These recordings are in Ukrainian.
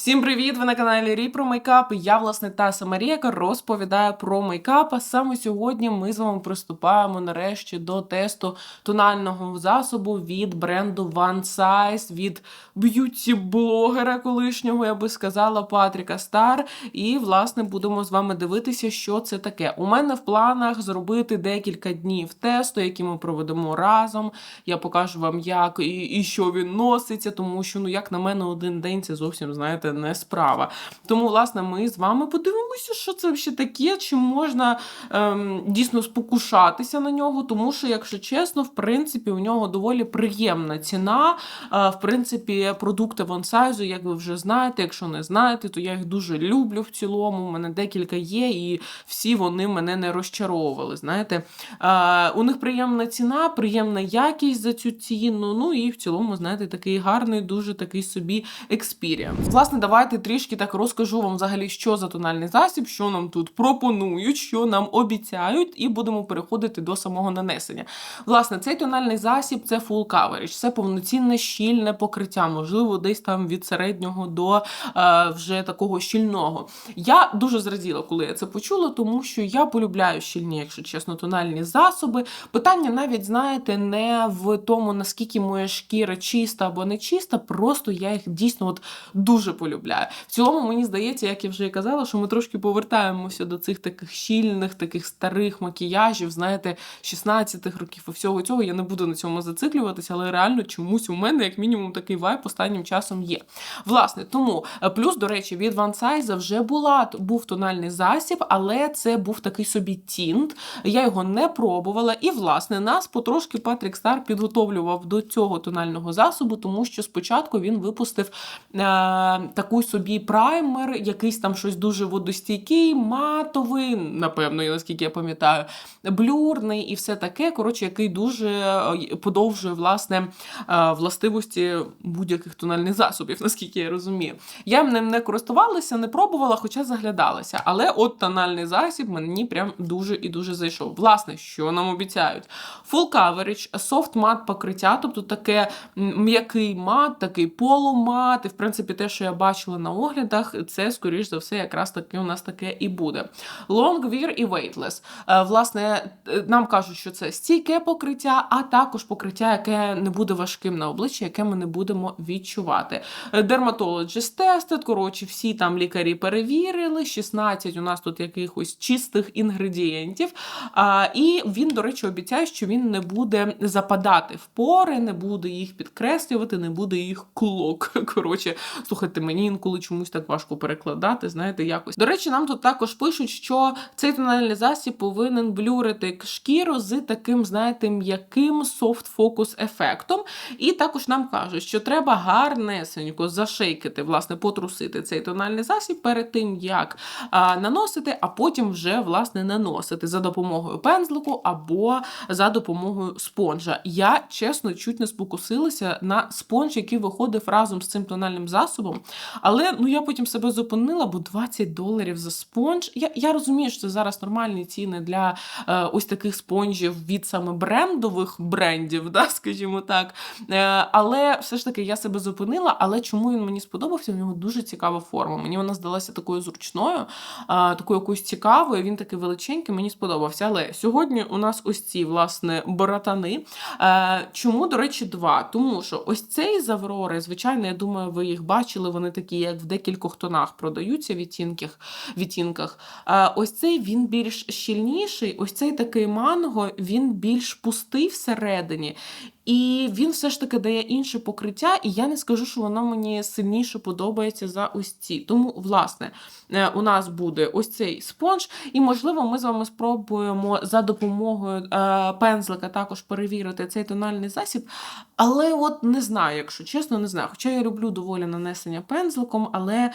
Всім привіт! Ви на каналі Рі про мейкап. Я, власне, Таса Марія, яка розповідає про мейкап. А саме сьогодні ми з вами приступаємо нарешті до тесту тонального засобу від бренду One Size, від б'юті-блогера колишнього, я би сказала, Патріка Стар. І, власне, будемо з вами дивитися, що це таке. У мене в планах зробити декілька днів тесту, які ми проведемо разом. Я покажу вам, як і, і що він носиться, тому що, ну, як на мене, один день це зовсім, знаєте, не справа. Тому, власне, ми з вами подивимося, що це ще таке, чи можна ем, дійсно спокушатися на нього, тому що, якщо чесно, в принципі, у нього доволі приємна ціна. Е, в принципі, продукти Вонсайзу, як ви вже знаєте, якщо не знаєте, то я їх дуже люблю в цілому. У мене декілька є, і всі вони мене не розчаровували. Знаєте, е, у них приємна ціна, приємна якість за цю ціну. Ну і в цілому, знаєте, такий гарний, дуже такий собі експірієнс. Власне, давайте трішки так розкажу вам взагалі, що за тональний засіб, що нам тут пропонують, що нам обіцяють, і будемо переходити до самого нанесення. Власне, цей тональний засіб це full coverage, це повноцінне щільне покриття, можливо, десь там від середнього до е, вже такого щільного. Я дуже зраділа, коли я це почула, тому що я полюбляю щільні, якщо чесно, тональні засоби. Питання навіть, знаєте, не в тому, наскільки моя шкіра чиста або не чиста, просто я їх дійсно от дуже полюбляю. В цілому, мені здається, як я вже і казала, що ми трошки повертаємося до цих таких щільних, таких старих макіяжів, знаєте, 16-х років і всього цього. Я не буду на цьому зациклюватися, але реально чомусь у мене, як мінімум, такий вайб останнім часом є. Власне, тому е, плюс, до речі, від One Size вже була був тональний засіб, але це був такий собі тінт. Я його не пробувала. І, власне, нас потрошки Патрік Стар підготовлював до цього тонального засобу, тому що спочатку він випустив е, таку собі праймер, якийсь там щось дуже водостійкий, матовий, напевно, наскільки я пам'ятаю, блюрний і все таке. Коротше, який дуже е, подовжує власне е, властивості будь-яких тональних засобів, наскільки я розумію. Я ним не користувалася, не пробувала, хоча заглядалася. Але от тональний засіб мені прям дуже і дуже зайшов. Власне, що нам обіцяють? Full coverage, soft мат покриття, тобто таке м'який мат, такий полумат. І в принципі, те, що я бачила на оглядах, це, скоріш за все, якраз таки у нас таке і буде. Long wear і weightless. Е, Власне, е, нам кажуть, що це стійке покриття, а також покриття, яке не буде важким на обличчі, яке ми не будемо відчувати. Е, Dermatologist tested, коротше, всі там лікарі перевірили. 16 у нас тут якихось чистих інгредієнтів. І він, до речі, обіцяє, що він не буде западати в пори, не буде їх підкреслювати, не буде їх клок. Коротше, слухайте, мені інколи чомусь так важко перекладати, знаєте, якось. До речі, нам тут також пишуть, що цей тональний засіб повинен блюрити шкіру з таким, знаєте, м'яким софт-фокус ефектом. І також нам кажуть, що треба гарнесенько зашейкити, власне, потрусити цей тональний засіб перед тим, як а, наносити, а потім вже власне наносити за допомогою пензлику або за допомогою спонжа. Я чесно чуть не спокусилася на спонж, який виходив разом з цим тональним засобом. Але ну я потім себе зупинила, бо 20 доларів за спонж. Я, я розумію, що це зараз нормальні ціни для е, ось таких спонжів від саме брендових брендів, да, скажімо так. Е, але все ж таки я себе зупинила. Але чому він мені сподобався? У нього дуже цікава форма. Мені вона здалася такою зручною, е, такою якоюсь цікавою. Він такий величенький, мені сподобався. Але сьогодні у нас ось ці власне братани. Е, чому, до речі, два? Тому що ось цей з Аврори, звичайно, я думаю, ви їх бачили. Вони такі, як в декількох тонах продаються відтінках. відтінках. А ось цей він більш щільніший, ось цей такий манго, він більш пустий всередині. І він все ж таки дає інше покриття, і я не скажу, що воно мені сильніше подобається за ось ці. Тому, власне, е, у нас буде ось цей спонж, і, можливо, ми з вами спробуємо за допомогою е, пензлика також перевірити цей тональний засіб. Але от не знаю, якщо чесно, не знаю. Хоча я люблю доволі нанесення пензликом, але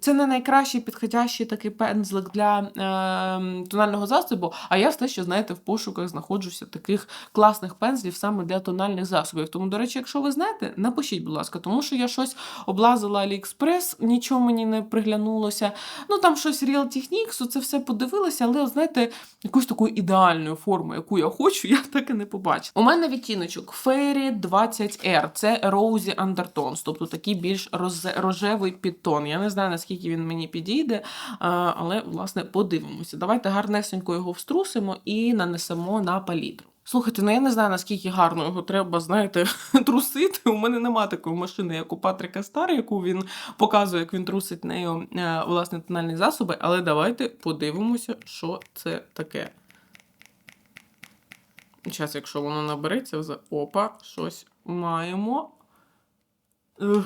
це не найкращий підходящий такий пензлик для е, тонального засобу. А я все ще, знаєте, в пошуках знаходжуся таких класних пензлів саме для тонального тональних засобів. Тому, до речі, якщо ви знаєте, напишіть, будь ласка, тому що я щось облазила AliExpress, нічого мені не приглянулося. Ну там щось Real Techniques, це все подивилася, але, знаєте, якусь таку ідеальну форму, яку я хочу, я так і не побачила. У мене відтіночок Fairy 20R, це Rosy Undertones, тобто такий більш рожевий підтон. Я не знаю, наскільки він мені підійде, але, власне, подивимося. Давайте гарнесенько його вструсимо і нанесемо на палітру. Слухайте, ну я не знаю, наскільки гарно його треба, знаєте, трусити. У мене нема такої машини, як у Патріка Стар, яку він показує, як він трусить нею е, власне тональні засоби. Але давайте подивимося, що це таке. Зараз, якщо воно набереться, опа, щось маємо.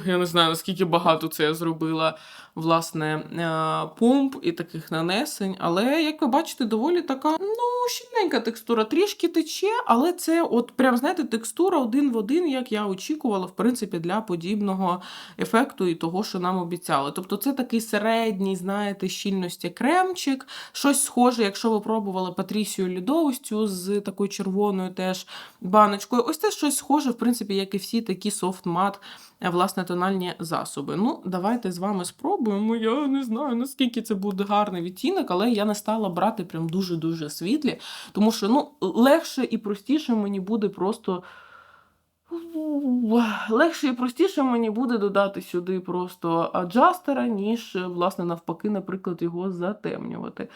Я не знаю, наскільки багато це я зробила, власне, е, помп і таких нанесень. Але, як ви бачите, доволі така, ну, щільненька текстура. Трішки тече, але це, от прям, знаєте, текстура один в один, як я очікувала, в принципі, для подібного ефекту і того, що нам обіцяли. Тобто, це такий середній, знаєте, щільності кремчик, щось схоже, якщо ви пробували Патрісію льодовостю з такою червоною теж баночкою. Ось це щось схоже, в принципі, як і всі такі софт-мат, е, власне, тональні засоби. Ну, давайте з вами спробуємо. Я не знаю, наскільки це буде гарний відтінок, але я не стала брати прям дуже-дуже світлі, тому що ну, легше і простіше мені буде просто. Легше і простіше мені буде додати сюди просто аджастера, ніж, власне, навпаки, наприклад, його затемнювати.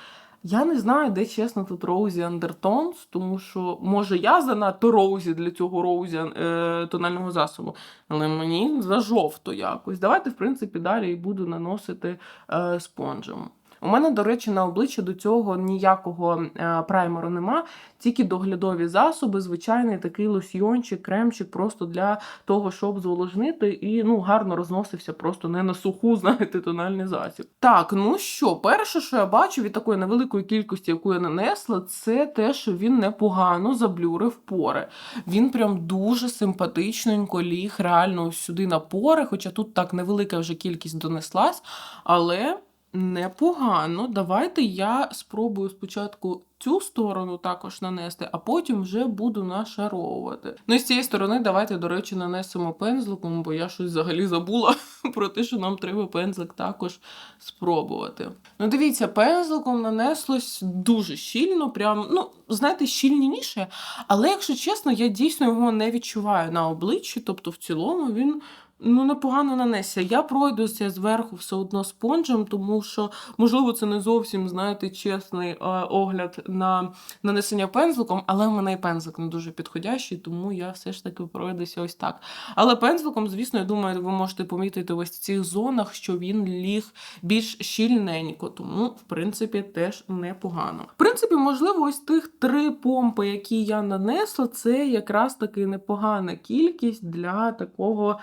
Я не знаю, де чесно тут Роузі Undertones, тому що, може, я занадто Роузі для цього Роузі е, тонального засобу, але мені за жовто якось. Давайте, в принципі, далі і буду наносити е, спонжем. У мене, до речі, на обличчі до цього ніякого е, праймеру нема, тільки доглядові засоби, звичайний такий лосьйончик, кремчик просто для того, щоб зволожнити і ну, гарно розносився просто не на суху, знаєте, тональний засіб. Так, ну що, перше, що я бачу від такої невеликої кількості, яку я нанесла, це те, що він непогано заблюрив пори. Він прям дуже симпатичненько ліг реально сюди на пори, хоча тут так невелика вже кількість донеслась, але. Непогано. Давайте я спробую спочатку цю сторону також нанести, а потім вже буду нашаровувати. Ну і з цієї сторони давайте, до речі, нанесемо пензликом, бо я щось взагалі забула про те, що нам треба пензлик також спробувати. Ну, дивіться, пензликом нанеслось дуже щільно, прям, ну, знаєте, щільніше, але якщо чесно, я дійсно його не відчуваю на обличчі, тобто в цілому він ну, непогано нанесся. Я пройдуся зверху все одно спонжем, тому що, можливо, це не зовсім, знаєте, чесний е, огляд на нанесення пензликом, але в мене і пензлик не дуже підходящий, тому я все ж таки пройдуся ось так. Але пензликом, звісно, я думаю, ви можете помітити ось в цих зонах, що він ліг більш щільненько, тому, в принципі, теж непогано. В принципі, можливо, ось тих три помпи, які я нанесла, це якраз таки непогана кількість для такого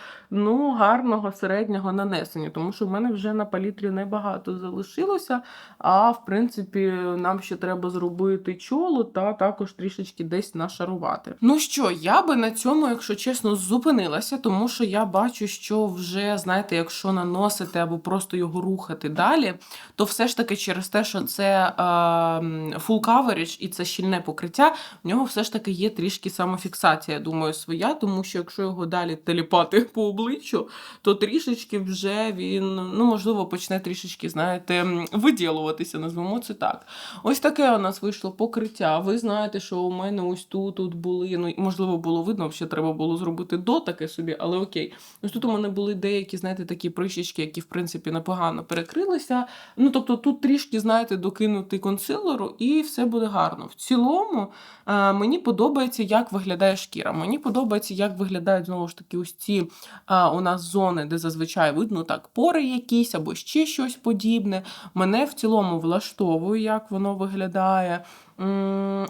ну, гарного середнього нанесення, тому що в мене вже на палітрі небагато залишилося. А в принципі, нам ще треба зробити чоло та також трішечки десь нашарувати. Ну що, я би на цьому, якщо чесно, зупинилася, тому що я бачу, що вже, знаєте, якщо наносити або просто його рухати далі, то все ж таки через те, що це е, full coverage і це щільне покриття, в нього все ж таки є трішки самофіксація, я думаю, своя, тому що якщо його далі теліпати по обличчю, то трішечки вже він, ну, можливо, почне трішечки, знаєте, виділуватися, назвемо це так. Ось таке у нас вийшло покриття. Ви знаєте, що у мене ось тут, тут були, ну, можливо, було видно, ще треба було зробити до таке собі, але окей. Ось тут у мене були деякі, знаєте, такі прищічки, які, в принципі, непогано перекрилися. Ну, тобто тут трішки, знаєте, докинути консилеру, і все буде гарно. В цілому е, мені подобається, як виглядає шкіра. Мені подобається, як виглядають знову ж таки ось ці у нас зони, де зазвичай видно так пори якісь або ще щось подібне. Мене в цілому влаштовує, як воно виглядає.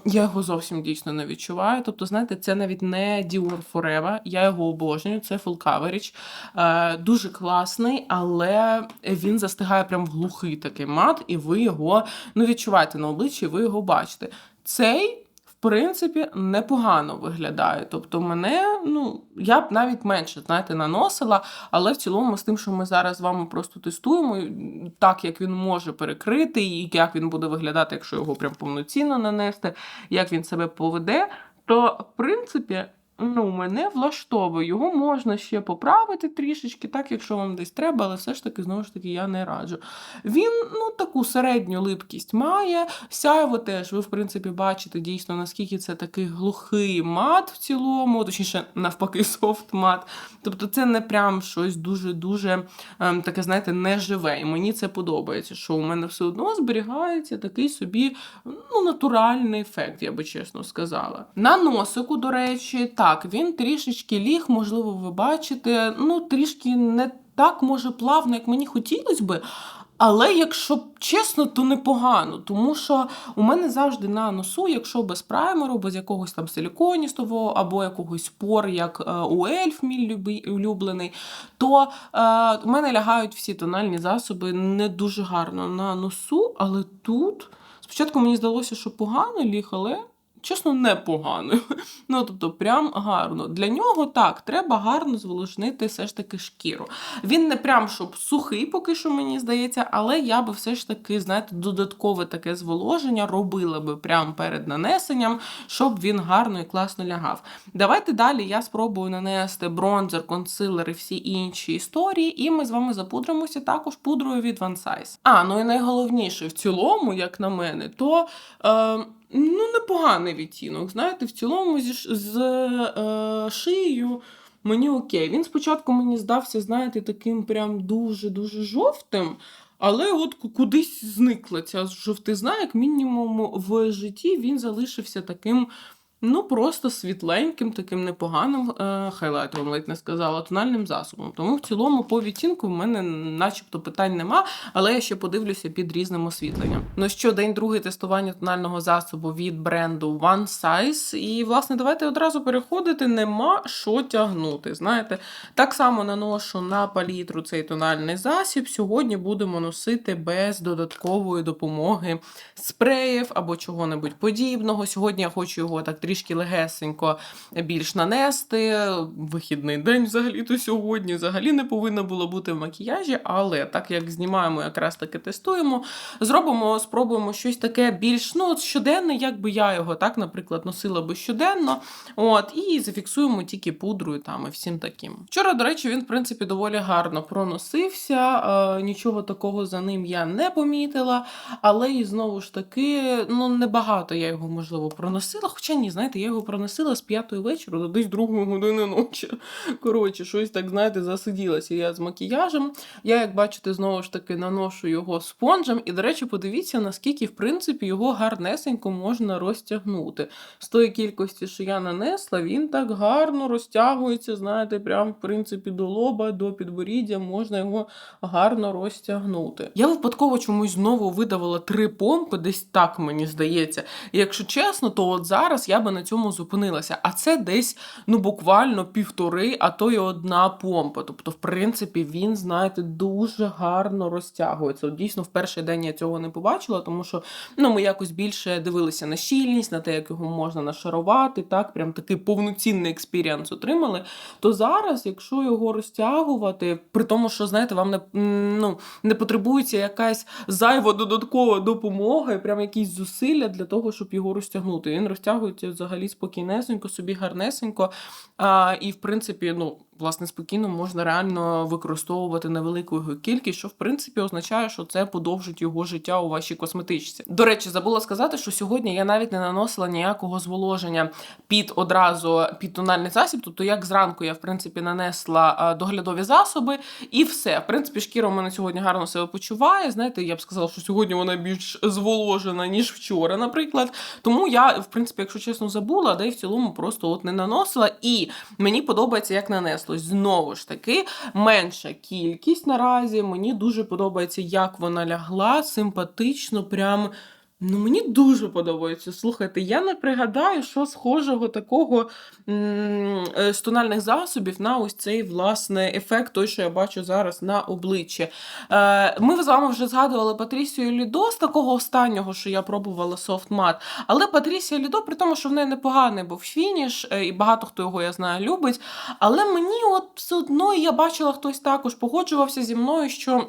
Я його зовсім дійсно не відчуваю. Тобто, знаєте, це навіть не Dior Forever, я його обожнюю, це full coverage. Е, Дуже класний, але він застигає прям в глухий такий мат, і ви його ну, відчуваєте на обличчі, ви його бачите. Цей. Принципі, непогано виглядає. Тобто, мене, ну, я б навіть менше, знаєте, наносила, але в цілому, з тим, що ми зараз з вами просто тестуємо, так як він може перекрити, і як він буде виглядати, якщо його прям повноцінно нанести, як він себе поведе, то в принципі ну, мене влаштовує. Його можна ще поправити трішечки, так, якщо вам десь треба, але все ж таки, знову ж таки, я не раджу. Він ну, таку середню липкість має. Сяйво теж, ви, в принципі, бачите дійсно, наскільки це такий глухий мат в цілому, точніше, навпаки, софт мат. Тобто це не прям щось дуже-дуже ем, таке, знаєте, неживе. І мені це подобається, що у мене все одно зберігається такий собі ну, натуральний ефект, я би чесно сказала. На носику, до речі, так, він трішечки ліг, можливо, ви бачите, ну, трішки не так може плавно, як мені хотілося би. Але якщо чесно, то непогано, тому що у мене завжди на носу, якщо без праймеру, без якогось там силіконістового або якогось пор, як е, у ельф, мій улюблений, то е, у мене лягають всі тональні засоби не дуже гарно на носу, але тут спочатку мені здалося, що погано ліг, але. Чесно, непогано. Ну, тобто, прям гарно. Для нього так, треба гарно зволожнити все ж таки шкіру. Він не прям щоб сухий, поки що мені здається, але я би все ж таки, знаєте, додаткове таке зволоження робила би прямо перед нанесенням, щоб він гарно і класно лягав. Давайте далі я спробую нанести бронзер, консилер і всі інші історії, і ми з вами запудримося також пудрою від One Size. А, ну і найголовніше в цілому, як на мене, то. Е, Ну, непоганий відтінок. Знаєте, в цілому з, з е, шиєю мені окей. Він спочатку мені здався, знаєте, таким прям дуже-дуже жовтим. Але от кудись зникла ця жовтизна, як мінімум в житті він залишився таким, ну просто світленьким, таким непоганим е, хайлайтером, ледь не сказала, тональним засобом. Тому в цілому по відтінку в мене начебто питань нема, але я ще подивлюся під різним освітленням. Ну що, день другий тестування тонального засобу від бренду One Size. І, власне, давайте одразу переходити. Нема що тягнути. Знаєте, так само наношу на палітру цей тональний засіб. Сьогодні будемо носити без додаткової допомоги спреїв або чого-небудь подібного. Сьогодні я хочу його так трішки легесенько більш нанести. Вихідний день взагалі-то сьогодні взагалі не повинно було бути в макіяжі, але так як знімаємо, якраз таки тестуємо, зробимо, спробуємо щось таке більш ну, щоденне, як би я його так, наприклад, носила би щоденно. От, і зафіксуємо тільки пудрою там і всім таким. Вчора, до речі, він, в принципі, доволі гарно проносився. Е, нічого такого за ним я не помітила. Але і знову ж таки, ну небагато я його, можливо, проносила. Хоча ні, знаєте, я його проносила з п'ятої вечора до десь другої години ночі. Коротше, щось так, знаєте, засиділася я з макіяжем. Я, як бачите, знову ж таки наношу його спонжем. І, до речі, подивіться, наскільки, в принципі, його гарнесенько можна розтягнути. З тої кількості, що я нанесла, він так гарно розтягується, знаєте, прям, в принципі, до лоба, до підборіддя можна його гарно розтягнути. Я випадково чомусь знову видавала три помпи, десь так мені здається. І якщо чесно, то от зараз я би на цьому зупинилася. А це десь ну буквально півтори, а то й одна помпа. Тобто, в принципі, він, знаєте, дуже гарно розтягується. Дійсно, в перший день я цього не побачила, тому що ну, ми якось більше дивилися на щільність, на те, як його можна нашарувати, так, прям такий повноцінний експіріанс отримали. То зараз, якщо його розтягувати, при тому, що знаєте, вам не, ну, не потребується якась зайва додаткова допомога, і прям якісь зусилля для того, щоб його розтягнути. Він розтягується взагалі спокійнесенько, собі гарнесенько. А, і, в принципі, ну. Власне, спокійно можна реально використовувати невелику його кількість, що в принципі означає, що це подовжить його життя у вашій косметичці. До речі, забула сказати, що сьогодні я навіть не наносила ніякого зволоження під одразу під тональний засіб. Тобто, як зранку я в принципі нанесла доглядові засоби, і все. В принципі, шкіра у мене сьогодні гарно себе почуває. Знаєте, я б сказала, що сьогодні вона більш зволожена ніж вчора, наприклад. Тому я, в принципі, якщо чесно, забула, да й в цілому просто от не наносила. І мені подобається, як нанеслось. Знову ж таки, менша кількість наразі. Мені дуже подобається, як вона лягла, симпатично, прям. Ну, мені дуже подобається. Слухайте, я не пригадаю, що схожого такого е, з тональних засобів на ось цей власне ефект, той, що я бачу зараз на обличчі. Е, ми з вами вже згадували Патрісію Лідо з такого останнього, що я пробувала софт-мат. Але Патрісія Лідо, при тому, що в неї непоганий був фініш, е, і багато хто його я знаю любить. Але мені от все одно я бачила, хтось також погоджувався зі мною, що.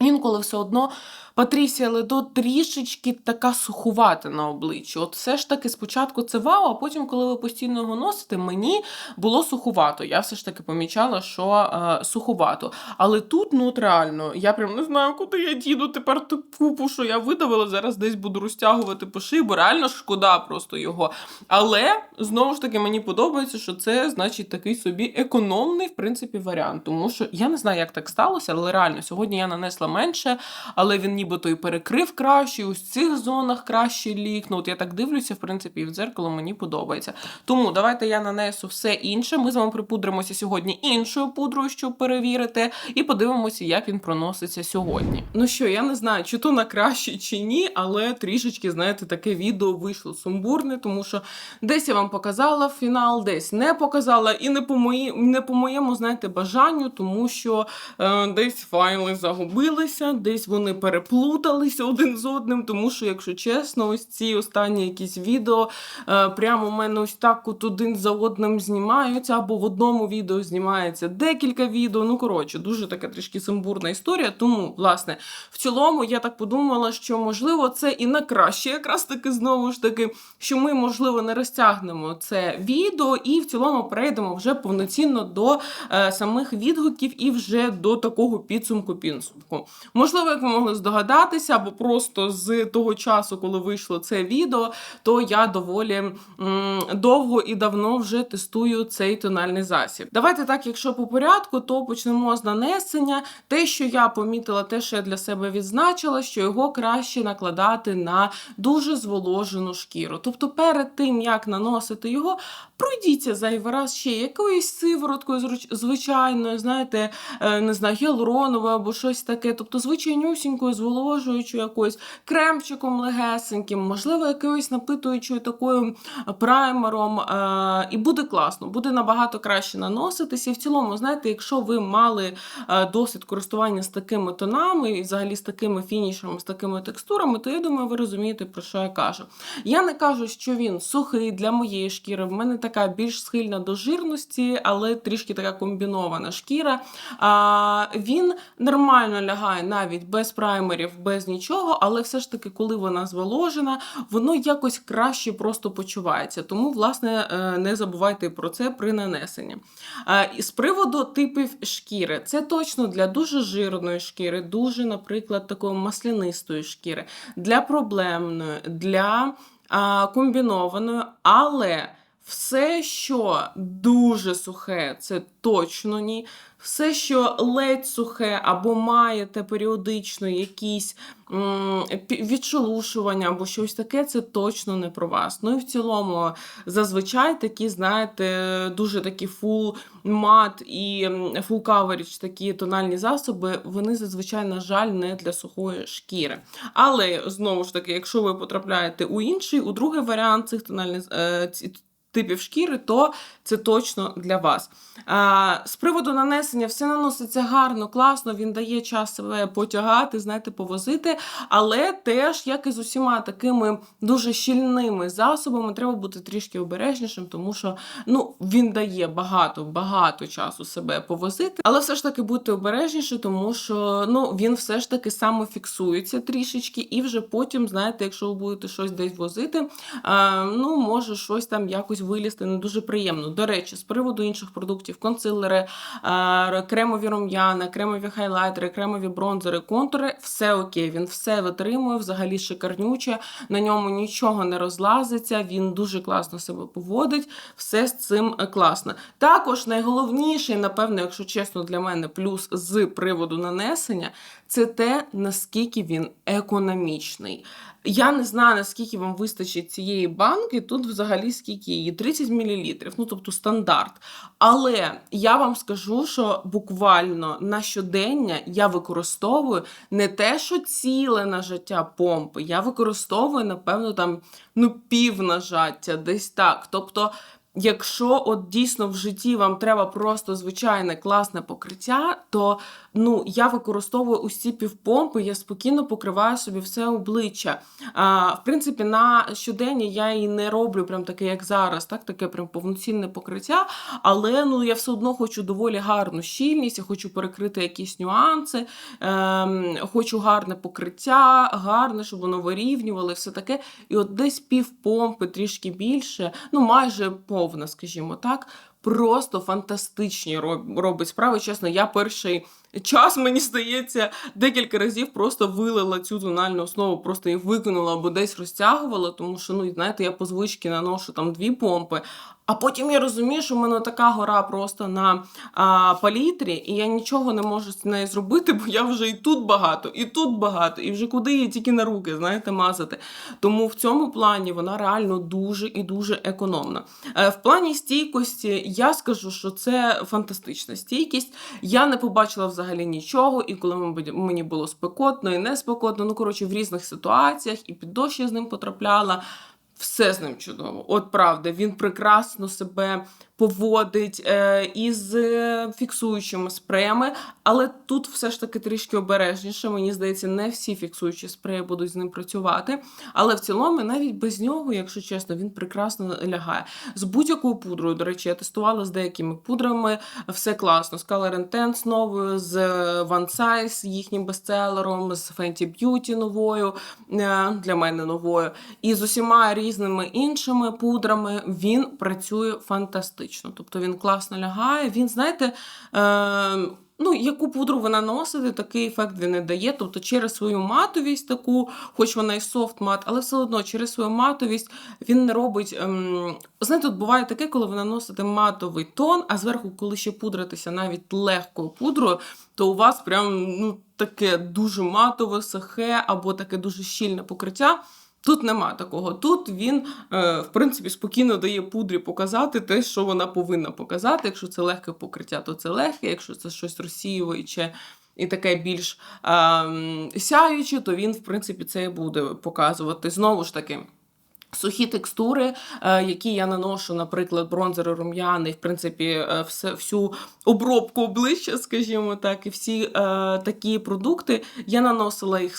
Інколи все одно Патрісія Ледо трішечки така сухувата на обличчі. От все ж таки спочатку це вау, а потім, коли ви постійно його носите, мені було сухувато. Я все ж таки помічала, що е, сухувато. Але тут, ну от реально, я прям не знаю, куди я діду тепер ту купу, що я видавила, зараз десь буду розтягувати по шиї, бо реально шкода просто його. Але знову ж таки мені подобається, що це значить такий собі економний, в принципі, варіант. Тому що я не знаю, як так сталося, але реально сьогодні я нанесла менше, але він нібито і перекрив краще, ось цих зонах краще лік. Ну, от я так дивлюся, в принципі, і в дзеркало мені подобається. Тому давайте я нанесу все інше. Ми з вами припудримося сьогодні іншою пудрою, щоб перевірити, і подивимося, як він проноситься сьогодні. Ну що, я не знаю, чи то на краще, чи ні, але трішечки, знаєте, таке відео вийшло сумбурне, тому що десь я вам показала фінал, десь не показала, і не по мої, не по моєму, знаєте, бажанню, тому що е, десь файли загубилися, десь вони переплуталися один з одним, тому що, якщо чесно, ось ці останні якісь відео е, прямо у мене ось так от один за одним знімаються, або в одному відео знімається декілька відео. Ну, коротше, дуже така трішки сумбурна історія. Тому, власне, в цілому я так подумала, що можливо це і на краще, якраз таки знову ж таки, що ми, можливо, не розтягнемо це відео, і в цілому перейдемо вже повноцінно до е, самих відгуків і вже до такого підсумку підсумку. Можливо, як ви могли здогадатися, або просто з того часу, коли вийшло це відео, то я доволі м, довго і давно вже тестую цей тональний засіб. Давайте так, якщо по порядку, то почнемо з нанесення. Те, що я помітила, те, що я для себе відзначила, що його краще накладати на дуже зволожену шкіру. Тобто, перед тим як наносити його, пройдіться зайвий раз ще якоюсь сивороткою, звичайною, знаєте, е, не знаю, гіалуроновою або щось таке. Тобто, звичайнюсінькою, зволожуючою якоюсь кремчиком легесеньким, можливо, якоюсь напитуючою такою праймером. е, І буде класно, буде набагато краще наноситися. І в цілому, знаєте, якщо ви мали е, досвід користування з такими тонами, і взагалі з такими фінішами, з такими текстурами, то я думаю, ви розумієте, про що я кажу. Я не кажу, що він сухий для моєї шкіри. В мене така більш схильна до жирності, але трішки така комбінована шкіра. Він нормально лягає навіть без праймерів, без нічого, але все ж таки, коли вона зволожена, воно якось краще просто почувається. Тому, власне, е, не забувайте про це при нанесенні. З приводу типів шкіри, це точно для дуже жирної шкіри, дуже, наприклад, такої маслянистої шкіри, для проблемної, для комбінованої, але. Все, що дуже сухе, це точно ні. Все, що ледь сухе, або маєте періодично якісь м, відшелушування або щось таке, це точно не про вас. Ну і в цілому, зазвичай такі, знаєте, дуже такі фул мат і фул каверідж, такі тональні засоби, вони зазвичай, на жаль, не для сухої шкіри. Але знову ж таки, якщо ви потрапляєте у інший, у другий варіант цих тональних е, типів шкіри, то це точно для вас. А, з приводу нанесення, все наноситься гарно, класно, він дає час себе потягати, знаєте, повозити. Але теж, як і з усіма такими дуже щільними засобами, треба бути трішки обережнішим, тому що ну, він дає багато, багато часу себе повозити. Але все ж таки будьте обережніші, тому що ну, він все ж таки самофіксується трішечки, і вже потім, знаєте, якщо ви будете щось десь возити, а, ну, може щось там якось вилізти не дуже приємно. До речі, з приводу інших продуктів, консилери, кремові рум'яна, кремові хайлайтери, кремові бронзери, контури, все окей, він все витримує, взагалі шикарнюче, на ньому нічого не розлазиться, він дуже класно себе поводить, все з цим класно. Також найголовніший, напевно, якщо чесно, для мене плюс з приводу нанесення, це те, наскільки він економічний. Я не знаю, наскільки вам вистачить цієї банки. Тут взагалі скільки її? 30 мл, ну тобто стандарт. Але я вам скажу, що буквально на щодення я використовую не те, що ціле нажаття помпи, я використовую, напевно, там ну, пів нажаття, десь так. Тобто. Якщо от дійсно в житті вам треба просто звичайне класне покриття, то ну, я використовую усі півпомпи, я спокійно покриваю собі все обличчя. А, в принципі, на щоденні я і не роблю прям таке, як зараз, так, таке прям повноцінне покриття. Але ну, я все одно хочу доволі гарну щільність, я хочу перекрити якісь нюанси, ем, хочу гарне покриття, гарне, щоб воно вирівнювало, і все таке. І от десь півпомпи, трішки більше, ну майже повна, скажімо так. Просто фантастичні роб- робить справи. Чесно, я перший час, мені здається, декілька разів просто вилила цю тональну основу, просто її викинула або десь розтягувала, тому що, ну, знаєте, я по звичці наношу там дві помпи. А потім я розумію, що в мене така гора просто на а, палітрі, і я нічого не можу з нею зробити, бо я вже і тут багато, і тут багато, і вже куди її тільки на руки, знаєте, мазати. Тому в цьому плані вона реально дуже і дуже економна. Е, В плані стійкості я скажу, що це фантастична стійкість. Я не побачила взагалі нічого, і коли мені було спекотно і не спекотно, ну коротше, в різних ситуаціях, і під дощ я з ним потрапляла. Все з ним чудово. От правда, він прекрасно себе поводить е, із е, фіксуючими спреями, але тут все ж таки трішки обережніше. Мені здається, не всі фіксуючі спреї будуть з ним працювати. Але в цілому, навіть без нього, якщо чесно, він прекрасно лягає. З будь-якою пудрою, до речі, я тестувала з деякими пудрами, все класно. З Color Intense новою, з е, One Size, їхнім бестселером, з Fenty Beauty новою, для мене новою. І з усіма різними іншими пудрами він працює фантастично. Тобто він класно лягає. Він, знаєте, е, ну, яку пудру ви наносите, такий ефект він не дає. Тобто через свою матовість таку, хоч вона і софт мат, але все одно через свою матовість він не робить. Ем, знаєте, тут буває таке, коли ви наносите матовий тон, а зверху, коли ще пудritися навіть легкою пудрою, то у вас прям ну, таке дуже матове, сухе або таке дуже щільне покриття. Тут нема такого. Тут він, е, в принципі, спокійно дає пудрі показати те, що вона повинна показати. Якщо це легке покриття, то це легке. Якщо це щось розсіююче і таке більш е, сяюче, то він, в принципі, це і буде показувати. Знову ж таки. Сухі текстури, е, які я наношу, наприклад, бронзери рум'яни, в принципі, е, всю обробку обличчя, скажімо так, і всі е, такі продукти, я наносила їх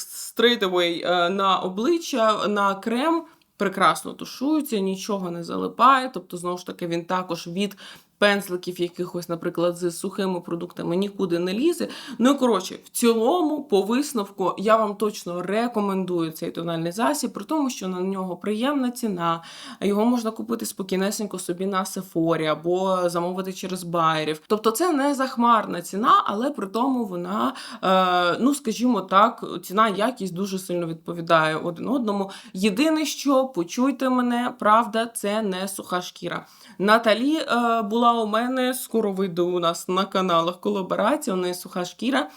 е, на обличчя, на крем. Прекрасно тушуються, нічого не залипає. Тобто, знову ж таки, він також від пензликів якихось, наприклад, з сухими продуктами нікуди не лізе. Ну коротше, в цілому, по висновку, я вам точно рекомендую цей тональний засіб, при тому, що на нього приємна ціна. Його можна купити спокійнесенько собі на Сефорі або замовити через байерів. Тобто, це не захмарна ціна, але при тому вона, е, ну скажімо так, ціна якість дуже сильно відповідає один одному. Єдине, що почуйте мене, правда, це не суха шкіра. Наталі е, була у мене, скоро вийде у нас на каналах колаборація, у неї суха шкіра.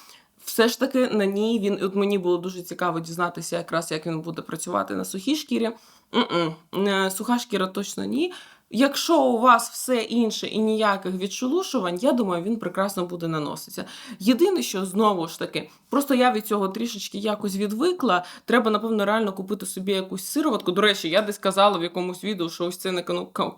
Все ж таки на ній він от мені було дуже цікаво дізнатися, якраз як він буде працювати на сухій шкірі. М-м. Е, Суха шкіра точно ні. Якщо у вас все інше і ніяких відшелушувань, я думаю, він прекрасно буде наноситися. Єдине, що знову ж таки, просто я від цього трішечки якось відвикла. Треба, напевно, реально купити собі якусь сироватку. До речі, я десь казала в якомусь відео, що ось це не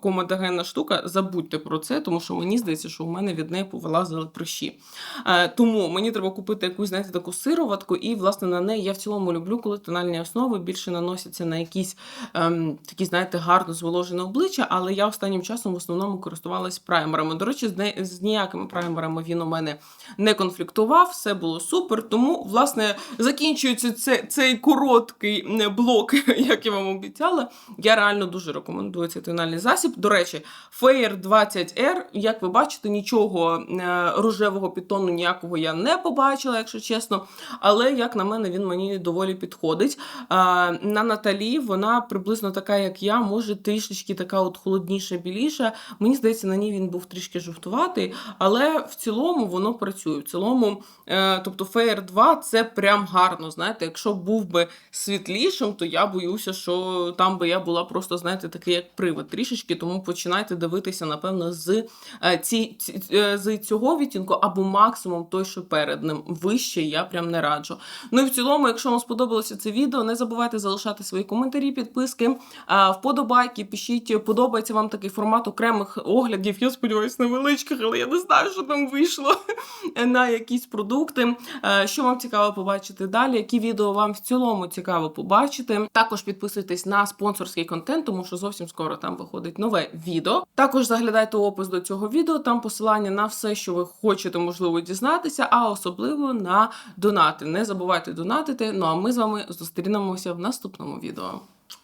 комедогенна штука. Забудьте про це, тому що мені здається, що у мене від неї повилазили прищі. Е, тому мені треба купити якусь, знаєте, таку сироватку, і власне на неї я в цілому люблю, коли тональні основи більше наносяться на якісь ем, такі, знаєте, гарно зволожене обличчя, але я останнім часом в основному користувалась праймерами. До речі, з, не, з ніякими праймерами він у мене не конфліктував, все було супер. Тому, власне, закінчується це, цей короткий блок, як я вам обіцяла. Я реально дуже рекомендую цей тональний засіб. До речі, Fair 20R, як ви бачите, нічого е, рожевого підтону ніякого я не побачила, якщо чесно. Але, як на мене, він мені доволі підходить. А, на Наталі вона приблизно така, як я, може трішечки така от холодніша, біліша. Мені здається, на ній він був трішки жовтуватий, але в цілому воно працює. В цілому, е, тобто Fair 2 це прям гарно. Знаєте, якщо був би світлішим, то я боюся, що там би я була просто, знаєте, такий як привид трішечки, тому починайте дивитися, напевно, з, е, ці, е, з цього відтінку або максимум той, що перед ним. Вище я прям не раджу. Ну і в цілому, якщо вам сподобалося це відео, не забувайте залишати свої коментарі, підписки, вподобайки, пишіть, подобається вам вам такий формат окремих оглядів. Я сподіваюся, невеличких, але я не знаю, що там вийшло на якісь продукти. Е, Що вам цікаво побачити далі? Які відео вам в цілому цікаво побачити? Також підписуйтесь на спонсорський контент, тому що зовсім скоро там виходить нове відео. Також заглядайте опис до цього відео. Там посилання на все, що ви хочете, можливо, дізнатися, а особливо на донати. Не забувайте донатити. Ну а ми з вами зустрінемося в наступному відео.